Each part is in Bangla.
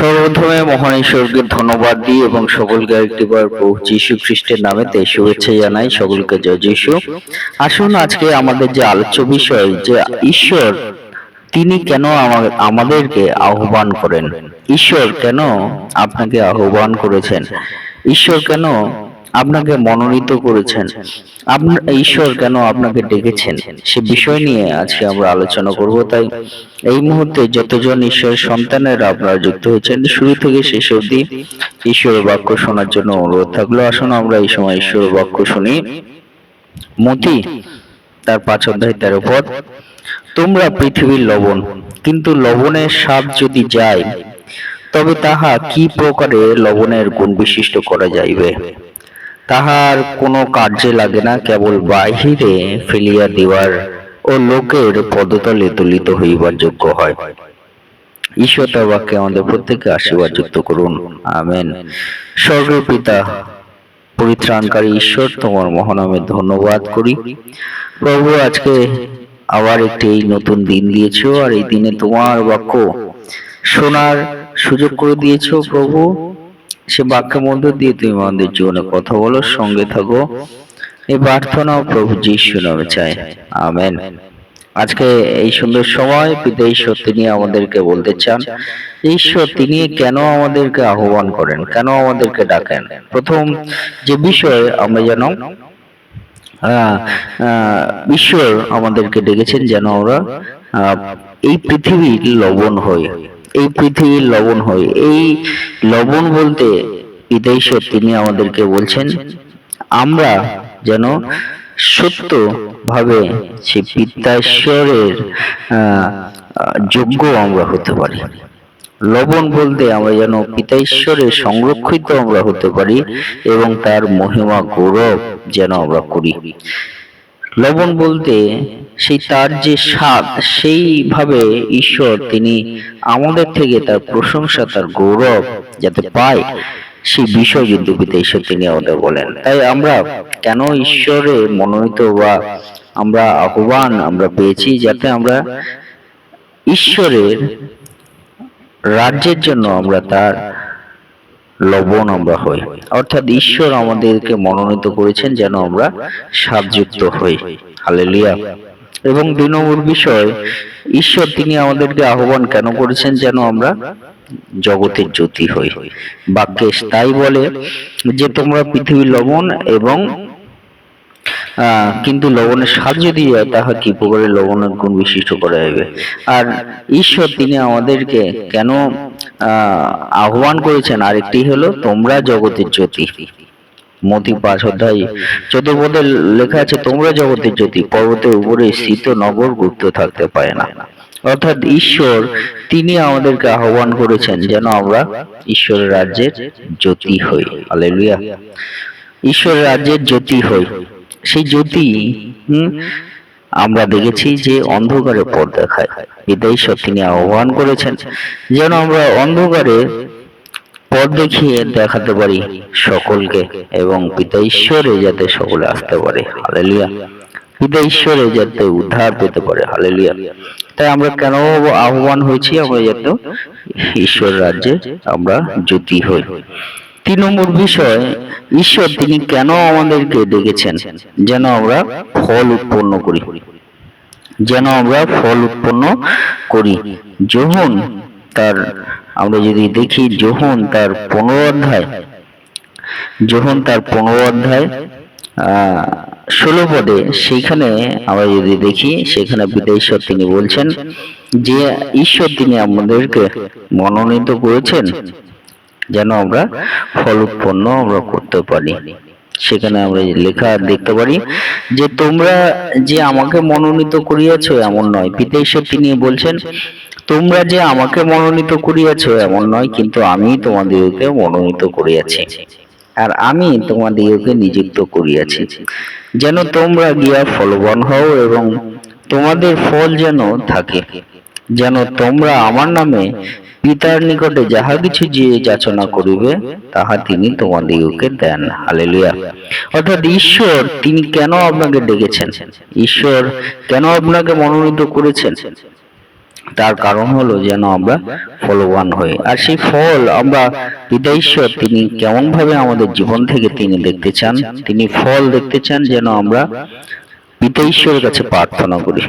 সর্বপ্রথমে মহান ঈশ্বরকে ধন্যবাদ দিই এবং সকলকে একটিবার প্রভু যীশু খ্রিস্টের নামেতে শুভেচ্ছা জানাই। সকলকে জয় যীশু। আসুন আজকে আমাদের যে আলোচ্য বিষয়, যে ঈশ্বর, তিনি কেন আমা- আমাদেরকে আহ্বান করেন? ঈশ্বর কেন আপনাকে আহ্বান করেছেন? ঈশ্বর কেন আপনাকে মনোনীত করেছেন। আপনার ঈশ্বর কেন আপনাকে ডেকেছেন? সে বিষয় নিয়ে আজকে আমরা আলোচনা করব। তাই এই মুহূর্তে যতজন ঈশ্বরের সন্তানেরা আপনারা যুক্ত হয়েছেন শুরু থেকে শেষ অবধি ঈশ্বরের বাক্য শোনার জন্য অনুরোধ থাকল। আসুন আমরা এই সময় ঈশ্বরের বাক্য শুনি। মতি তার পাঁচ অধ্যায় তেরো পদ তোমরা পৃথিবীর লবণ কিন্তু লবণের স্বাদ যদি যায় তবে তাহা কি প্রকারে লবণের গুণ বিশিষ্ট করা যাইবে? তাহার কোনো কার্যে লাগে না, কেবল বাহিরে ফেলিয়া দেওয়ার ও লোকের পদতলে তুলিত হইবার যোগ্য হয়। ঈশ্বর তার বাক্যে আমাদের প্রত্যেককে আশীর্বাদ যুক্ত করুন। আমেন। স্বর্গীয় পিতা পরিত্রাণকারী ঈশ্বর, তোমার মহানামে ধন্যবাদ করি। প্রভু, আজকে আবার একটি এই নতুন দিন দিয়েছ, আর এই দিনে তোমার বাক্য শোনার সুযোগ করে দিয়েছ প্রভু। সে বাক্যের মধ্য দিয়ে তুমি আমাদের জীবনে কথা বলো, সঙ্গে থাকো। এই প্রার্থনাও প্রভু যিশু নামে চাই। আমেন। আজকে এই সুন্দর সময় পিতা ঈশ্বর তিনি আমাদেরকে বলতে চান, ঈশ্বর তিনি কেন আমাদেরকে আহ্বান করেন, কেন আমাদেরকে ডাকেন? প্রথম যে বিষয় আমরা যেন ঈশ্বর আমাদেরকে ডেকেছেন যেন আমরা এই পৃথিবীর লবণ হই। এই পৃথিবীর লবণ হই এই লবণ বলতে ঈশ্বর তিনি আমাদেরকে বলছেন, আমরা যেন সত্য ভাবে সে পিতাশ্বরের যোগ্য আমরা হতে পারি। লবণ বলতে আমরা যেন পিতা ঈশ্বরের সংরক্ষিত আমরা হতে পারি এবং তার মহিমা গৌরব যেন আমরা করি। লবণ বলতে সেই তার যে স্বাদ, সেইভাবে ঈশ্বর তিনি আমাদের থেকে তার প্রশংসা, তার গৌরব যাতে পায়, সেই বিষয় কিন্তু পিতা ঈশ্বর তিনি আমাদের বলেন। তাই আমরা কেন ঈশ্বরে মনোনীত বা আমরা আহ্বান আমরা পেয়েছি যাতে আমরা ঈশ্বরের রাজ্যের জন্য আমরা তার লবণ আমরা হই অর্থাৎ ঈশ্বর আমাদেরকে মনোনীত করেছেন যেন আমরা সাবযুক্ত হই। হালেলুয়া। এবং দুই নম্বর বিষয়, ঈশ্বর তিনি আমাদেরকে আহ্বান কেন করেছেন যেন আমরা জগতের জ্যোতি হই? বাক্যে তাই বলে যে তোমরা পৃথিবীর লবণ এবং কিন্তু লবণের স্বাদ যদি যায় তাহা কি প্রকারে লবণের গুণ বিশিষ্ট করা যাবে? আর ঈশ্বর তিনি আমাদেরকে কেন আহ্বান করেছেন আরেকটি হলো তোমরা জগতের জ্যোতি। মতি পাঁচ অধ্যায় চতুর্পদে লেখা আছে তোমরা জগতের জ্যোতি পর্বতের উপরে স্থিত নগর গুপ্ত থাকতে পারে না। অর্থাৎ ঈশ্বর তিনি আমাদেরকে আহ্বান করেছেন যেন আমরা ঈশ্বরের রাজ্যের জ্যোতি হই। হালেলুয়া। ঈশ্বরের রাজ্যের জ্যোতি হই। সেই জ্যোতি হুম, আমরা দেখেছি যে অন্ধকারে পথ দেখায়। পিতা ঈশ্বর তিনি আহ্বান করেছেন। যেন আমরা অন্ধকারে পথ দেখিয়ে দেখাতে পারি সকলকে এবং পিতা ঈশ্বরে যাতে সকলে আসতে পারে। হালেলিয়া। পিতা ঈশ্বরে যাতে উদ্ধার পেতে পারে। হালেলিয়া। তাই আমরা কেন আহ্বান হয়েছি? আমরা যাতে ঈশ্বর রাজ্যে আমরা জ্যোতি হই। তিন নম্বর বিষয়, ঈশ্বর তিনি কেন আমাদেরকে ডেকেছেন? যেন আমরা ফল উৎপন্ন করি। যেন আমরা ফল উৎপন্ন করি। যোহন তার, আমরা যদি দেখি যোহন তার পনেরো অধ্যায় যোহন তার পনেরো ষোলো পদে সেইখানে আমরা যদি দেখি, সেখানে পিতা তিনি বলছেন যে, ঈশ্বর তিনি আমাদেরকে মনোনীত করেছেন। যেন আমরা ফল উৎপন্ন আমরা করতে পারি। সেখানে আমরা লেখা দেখতে পারি যে তোমরা যে আমাকে মনোনীত করিয়াছ এমন নয়। পিতা ঈশ্বর তিনি বলছেন, তোমরা যে আমাকে মনোনীত করিয়াছ এমন নয়, কিন্তু আমি তোমাদেরকে মনোনীত করিয়াছি। আর আমি তোমাদিগকে নিযুক্ত করিয়াছি। যেন তোমরা গিয়া ফলবান হও এবং তোমাদের ফল যেন থাকে। যেন তোমরা আমার নামে পিতার নিকটে যাহা কিছু যে যাচনা করিবে, তাহা তিনি তোমাদিগকে দেন। হালেলুয়া। অর্থাৎ ঈশ্বর তিনি কেন আপনাকে ডেকেছেন? ঈশ্বর কেন আপনাকে মনোনীত করেছেন? তার কারণ হলো যেন আমরা ফলবান হই। আর সেই ফল আমরা পিতা ঈশ্বর, তিনি কেমন ভাবে আমাদের জীবন থেকে তিনি দেখতে চান? তিনি ফল দেখতে চান যেন আমরা পিতা ঈশ্বরের কাছে প্রার্থনা করি।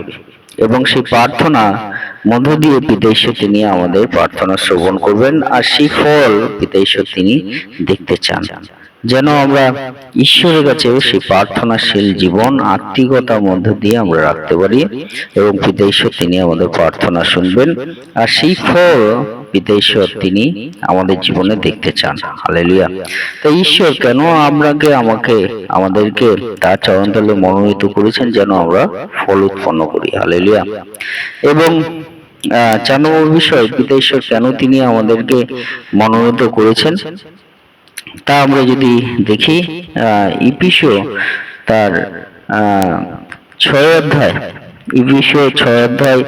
এবং সেই প্রার্থনা মধ্য দিয়ে পিতা ঈশ্বর তিনি আমাদের প্রার্থনা শ্রবণ করবেন, আর সেই ফল পিতা ঈশ্বর তিনি দেখতে চান। যেন আমরা ঈশ্বরের কাছে সেই প্রার্থনাশীল জীবন আত্মিকতার মধ্য দিয়ে আমরা রাখতে পারি এবং পিতা ঈশ্বর তিনি আমাদের প্রার্থনা শুনবেন, আর সেই ফল পিতা ঈশ্বর তিনি আমাদের জীবনে দেখতে চান। হালেলুয়া। তো ঈশ্বর, কেন আমরাকে, আমাকে, আমাদেরকে তার চরণতলে মনোনীত করেছেন যেন আমরা ফল উৎপন্ন করি? হালেলুয়া। এবং নম্বর বিষয় পিতা কেন তিনি আমাদেরকে মনোনীত করেছেন? তা আমরা যদি দেখি আহ, ইপিসো তার ছয় অধ্যায় ইপিসিও ছয় অধ্যায়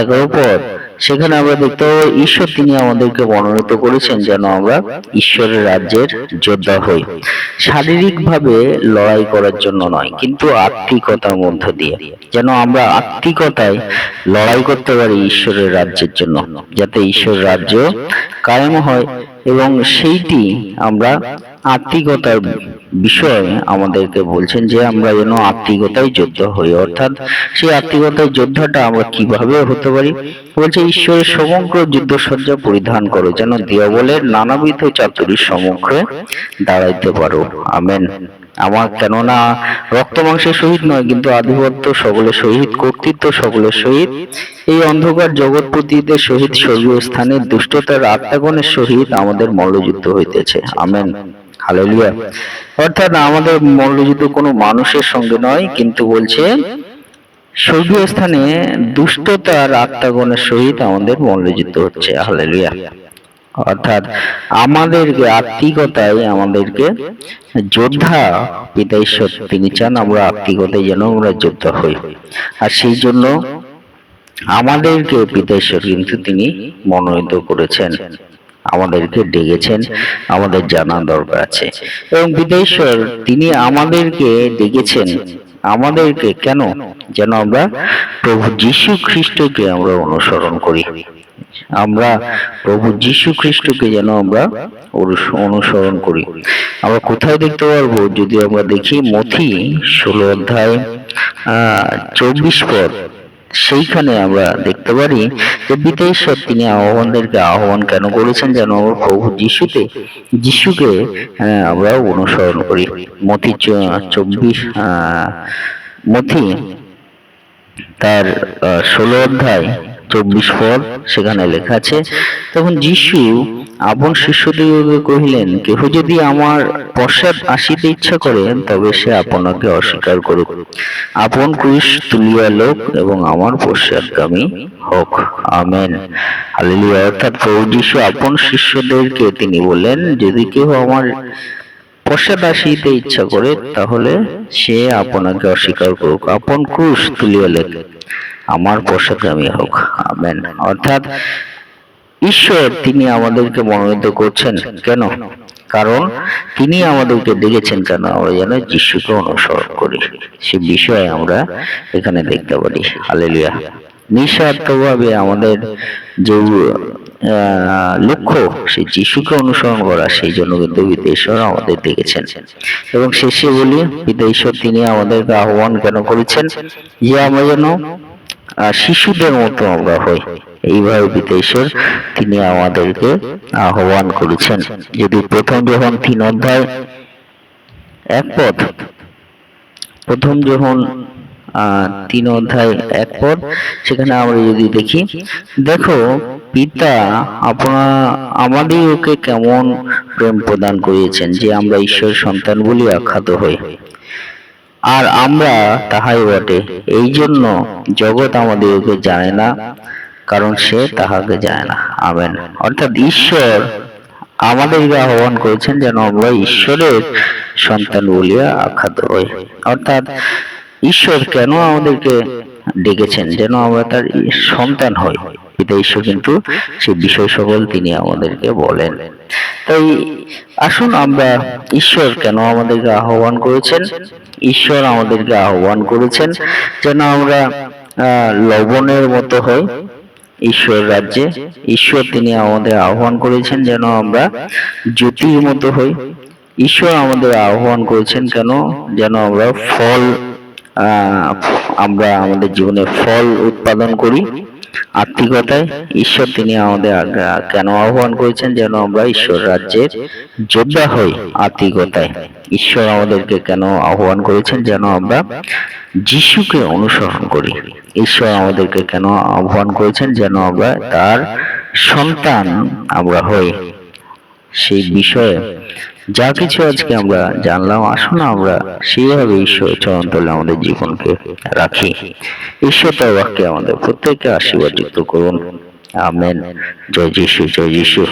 এগারো পর সেখানে আমরা দেখতে পাবো ঈশ্বর তিনি আমাদেরকে মনোনীত করেছেন যেন আমরা ঈশ্বরের রাজ্যের যোদ্ধা হই। শারীরিকভাবে লড়াই করার জন্য নয়, কিন্তু আত্মিকতার মধ্য দিয়ে। যেন আমরা আত্মিকতায় লড়াই করতে পারি ঈশ্বরের রাজ্যের জন্য, যাতে ঈশ্বর রাজ্য কায়েম হয় এবং সেইটি আমরা আত্মিকতার বিষয়ে আমাদেরকে বলছেন যে আমরা যেন আত্মিকতায় যোদ্ধ হই। অর্থাৎ সেই আত্মিকতায় যোদ্ধাটা আমরা কীভাবে হতে পারি? বলছে, ঈশ্বরের সমগ্র যুদ্ধসজ্জা পরিধান করো, যেন দিয়াবলের নানাবিধ চাতুরির সমগ্রে দাঁড়াইতে পারো। আমেন। আমার কেননা রক্ত মাংসের সহিত নয়, কিন্তু আধিপত্য সকলের সহিত, কর্তৃত্ব সকলের সহিত। এই অন্ধকার জগৎপতিদের সহিত স্বর্গীয় স্থানে দুষ্টতার আত্মাগণের সহিত আমাদের মল্লযুদ্ধ হইতেছে। আমেন। হালেলুয়া। অর্থাৎ আমাদের মল্লযুদ্ধ কোনো মানুষের সঙ্গে নয়, কিন্তু বলছে স্বর্গীয় স্থানে দুষ্টতার আত্মাগণের সহিত আমাদের মল্লযুদ্ধ হচ্ছে। হালেলুয়া। অর্থাৎ আমাদেরকে আত্মিকতায় আমাদেরকে যোদ্ধা পিতা ঈশ্বর, তিনি চান আমরা আত্মিকতায় যেন আমরা যোদ্ধা হই। আর সেই জন্য আমাদেরকে পিতা ঈশ্বর কিন্তু তিনি মনোনীত করেছেন। আমাদেরকে ডেকেছেন, আমাদের জানা দরকার আছে। এবং পিতা ঈশ্বর, তিনি আমাদেরকে ডেকেছেন, আমাদেরকে কেন? যেন আমরা প্রভু যীশু খ্রিস্টকে আমরা অনুসরণ করি। আমরা প্রভু যীশু খ্রিস্টকে যেন আমরা অনুসরণ করি। আমরা কোথায় দেখতে পারব, যদি আমরা দেখি মথি ষোলো অধ্যায় চব্বিশ পদ, সেইখানে আমরা দেখতে পারি যে পিতা ঈশ্বর তিনি আহ্বানদেরকে আহ্বান কেন করেছেন যেন আমরা প্রভু যিশুতে, যিশুকে আমরা অনুসরণ করি। মথি চব্বিশ মথি তার ষোলো অধ্যায় চব্বিশ পদ সেখানে লেখা আছে, তখন যিশু আপন শিষ্যদিগকে কহিলেন, কেহ যদি আমার পশ্চাৎ আসিতে ইচ্ছা করে, তবে সে আপনাকে অস্বীকার করুক। আপন ক্রুশ তুলিয়া লোক এবং আমার পশ্চাৎগামী হোক। আমেন। হালেলুয়া। অর্থাৎ প্রভু যিশু আপন শিষ্যদেরকে তিনি বললেন, যদি কেউ আমার পশ্চাৎ আসিতে ইচ্ছা করে, তাহলে সে আপনাকে অস্বীকার করুক। আপন ক্রুশ তুলিয়া লেখ আমার পশ্চাৎগামী হোক, আমেন। অর্থাৎ ঈশ্বর তিনি আমাদেরকে মনোনীত করছেন, কেন? কারণ তিনি আমাদেরকে ডেকেছেন কেন? আমরা যেন যিশুকে অনুসরণ করি। সে বিষয়ে আমরা এখানে দেখতে পারি। হালেলুয়া। নিঃস্বার্থভাবে আমাদের যে লক্ষ্য সেই যিশুকে অনুসরণ করা, সেই জন্য কিন্তু পিতা ঈশ্বর আমাদের ডেকেছেন এবং শেষে বলি, পিতা ঈশ্বর তিনি আমাদেরকে আহ্বান কেন করেছেন? যে আমরা যেন শিশুদের মতো আমরা হই। এইভাবে ঈশ্বর তিনি আমাদেরকে আহ্বান করেছেন। যদি প্রথম যখন তিন অধ্যায় এক পদ, প্রথম যখন তিন অধ্যায় এক পদ, সেখানে আমরা যদি দেখি, দেখো, পিতা আপনা আমাদেরকে কেমন প্রেম প্রদান করিয়েছেন যে আমরা ঈশ্বর সন্তান বলি আখ্যাত হই। আর আমরা তাহাই বটে। এই জন্য জগৎ আমাদেরকে জানে না, কারণ সে তাহাকে জানে না। আমেন। অর্থাৎ ঈশ্বর আমাদেরকে আহ্বান করেছেন যেন আমরা ঈশ্বরের সন্তান বলিয়া আখ্যাত হই। অর্থাৎ ঈশ্বর কেন আমাদেরকে ডেকেছেন যেন আমরা তার সন্তান হই? পিতা ঈশ্বর কিন্তু সে বিষয় সকল তিনি আমাদেরকে বলেন। তাই আসুন আমরা ঈশ্বর কেন আমাদেরকে আহ্বান করেছেন? ঈশ্বর আমাদেরকে আহ্বান করেছেন যেন আমরা লবণের মতো হই ঈশ্বর রাজ্যে। ঈশ্বর তিনি আমাদের আহ্বান করেছেন যেন আমরা জ্যোতির মতো হই। ঈশ্বর আমাদের আহ্বান করেছেন কেন? যেন আমরা ফল আমরা আমাদের জীবনে ফল উৎপাদন করি। আত্মিকতায় ঈশ্বর তিনি আমাদের কেন আহ্বান করেছেন? যেন আমরা ঈশ্বর রাজ্যের যোদ্ধা হই আত্মিকতায়। ঈশ্বর আমাদেরকে কেন আহ্বান করেছেন? যেন আমরা যিশুকে অনুসরণ করি। ঈশ্বর আমাদেরকে কেন আহ্বান করেছেন? যেন আমরা তার সন্তান আমরা হই। সেই বিষয়ে যা কিছু আজকে আমরা জানলাম আসুন আমরা সেইভাবে ঈশ্বর চরণ তলে আমাদের জীবনকে রাখি। ঈশ্বর তার বাক্যে আমাদের প্রত্যেককে আশীর্বাদ যুক্ত করুন। আমেন। জয় যিশু জয় যিশু।